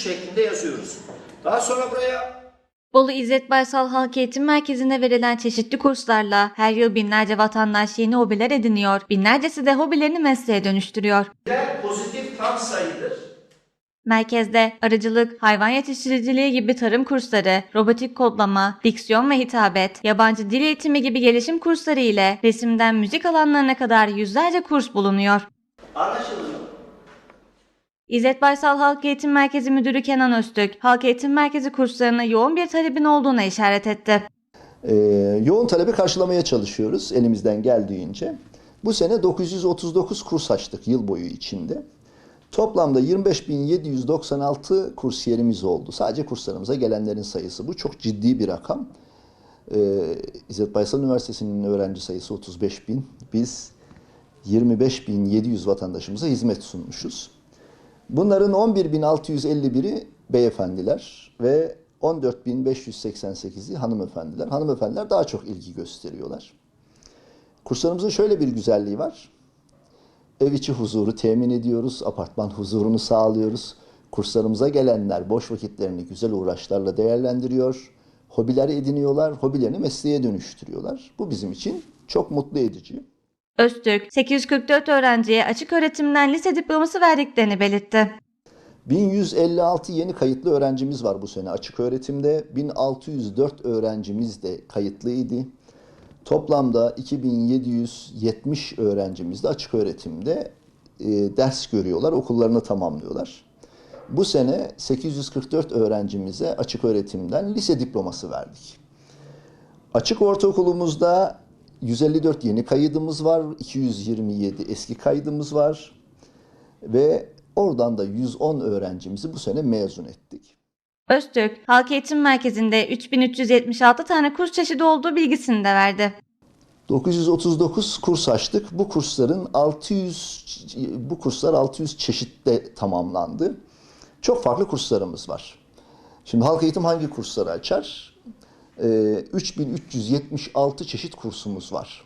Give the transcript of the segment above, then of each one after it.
şeklinde yazıyoruz. Daha sonra buraya Bolu İzzet Baysal Halk Eğitim Merkezi'nde verilen çeşitli kurslarla her yıl binlerce vatandaş yeni hobiler ediniyor, binlercesi de hobilerini mesleğe dönüştürüyor. pozitif tam sayıdır. Merkezde arıcılık, hayvan yetiştiriciliği gibi tarım kursları, robotik kodlama, diksiyon ve hitabet, yabancı dil eğitimi gibi gelişim kursları ile resimden müzik alanlarına kadar yüzlerce kurs bulunuyor. Anlaşıldı? İzzet Baysal Halk Eğitim Merkezi Müdürü Kenan Öztürk, Halk Eğitim Merkezi kurslarına yoğun bir talebin olduğuna işaret etti. Ee, yoğun talebi karşılamaya çalışıyoruz elimizden geldiğince. Bu sene 939 kurs açtık yıl boyu içinde. Toplamda 25.796 kursiyerimiz oldu. Sadece kurslarımıza gelenlerin sayısı. Bu çok ciddi bir rakam. Ee, İzzet Baysal Üniversitesi'nin öğrenci sayısı 35 bin. Biz 25.700 vatandaşımıza hizmet sunmuşuz. Bunların 11.651'i beyefendiler ve 14.588'i hanımefendiler. Hanımefendiler daha çok ilgi gösteriyorlar. Kurslarımızın şöyle bir güzelliği var. Ev içi huzuru temin ediyoruz, apartman huzurunu sağlıyoruz. Kurslarımıza gelenler boş vakitlerini güzel uğraşlarla değerlendiriyor. Hobiler ediniyorlar, hobilerini mesleğe dönüştürüyorlar. Bu bizim için çok mutlu edici. Öztürk, 844 öğrenciye açık öğretimden lise diploması verdiklerini belirtti. 1156 yeni kayıtlı öğrencimiz var bu sene açık öğretimde. 1604 öğrencimiz de kayıtlıydı. Toplamda 2770 öğrencimiz de açık öğretimde e, ders görüyorlar, okullarını tamamlıyorlar. Bu sene 844 öğrencimize açık öğretimden lise diploması verdik. Açık ortaokulumuzda 154 yeni kaydımız var, 227 eski kaydımız var ve oradan da 110 öğrencimizi bu sene mezun ettik. Öztürk, Halk Eğitim Merkezi'nde 3376 tane kurs çeşidi olduğu bilgisini de verdi. 939 kurs açtık. Bu kursların 600 bu kurslar 600 çeşitte tamamlandı. Çok farklı kurslarımız var. Şimdi halk eğitim hangi kursları açar? Ee, 3376 çeşit kursumuz var.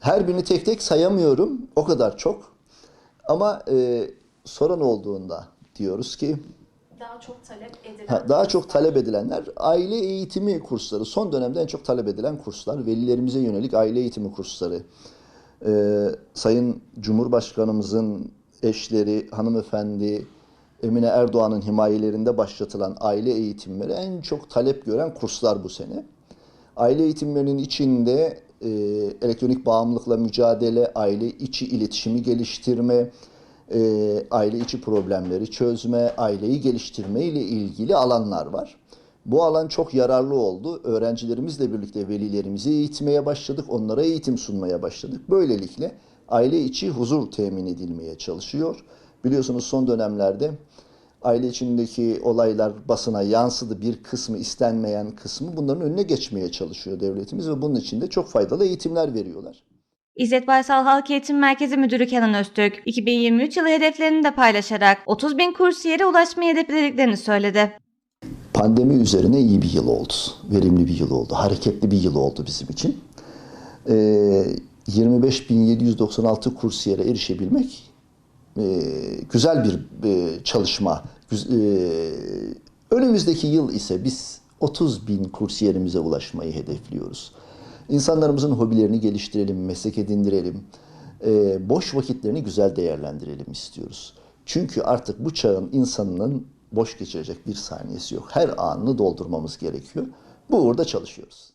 Her birini tek tek sayamıyorum. O kadar çok. Ama e, soran olduğunda diyoruz ki daha çok talep edilen Ha, daha çok talep edilenler aile eğitimi kursları. Son dönemde en çok talep edilen kurslar. Velilerimize yönelik aile eğitimi kursları. Ee, Sayın Cumhurbaşkanımızın eşleri, hanımefendi Emine Erdoğan'ın himayelerinde başlatılan aile eğitimleri en çok talep gören kurslar bu sene. Aile eğitimlerinin içinde e, elektronik bağımlılıkla mücadele, aile içi iletişimi geliştirme, e, aile içi problemleri çözme, aileyi geliştirme ile ilgili alanlar var. Bu alan çok yararlı oldu. Öğrencilerimizle birlikte velilerimizi eğitmeye başladık, onlara eğitim sunmaya başladık. Böylelikle aile içi huzur temin edilmeye çalışıyor. Biliyorsunuz son dönemlerde aile içindeki olaylar basına yansıdı. Bir kısmı istenmeyen kısmı bunların önüne geçmeye çalışıyor devletimiz ve bunun için de çok faydalı eğitimler veriyorlar. İzzet Baysal Halk Eğitim Merkezi Müdürü Kenan Öztürk, 2023 yılı hedeflerini de paylaşarak 30 bin kursiyere ulaşmayı hedeflediklerini söyledi. Pandemi üzerine iyi bir yıl oldu. Verimli bir yıl oldu. Hareketli bir yıl oldu bizim için. Ee, 25.796 kursiyere erişebilmek e, güzel bir e, çalışma. E, önümüzdeki yıl ise biz 30 bin kursiyerimize ulaşmayı hedefliyoruz. İnsanlarımızın hobilerini geliştirelim, meslek edindirelim. Boş vakitlerini güzel değerlendirelim istiyoruz. Çünkü artık bu çağın insanının boş geçirecek bir saniyesi yok. Her anını doldurmamız gerekiyor. Bu uğurda çalışıyoruz.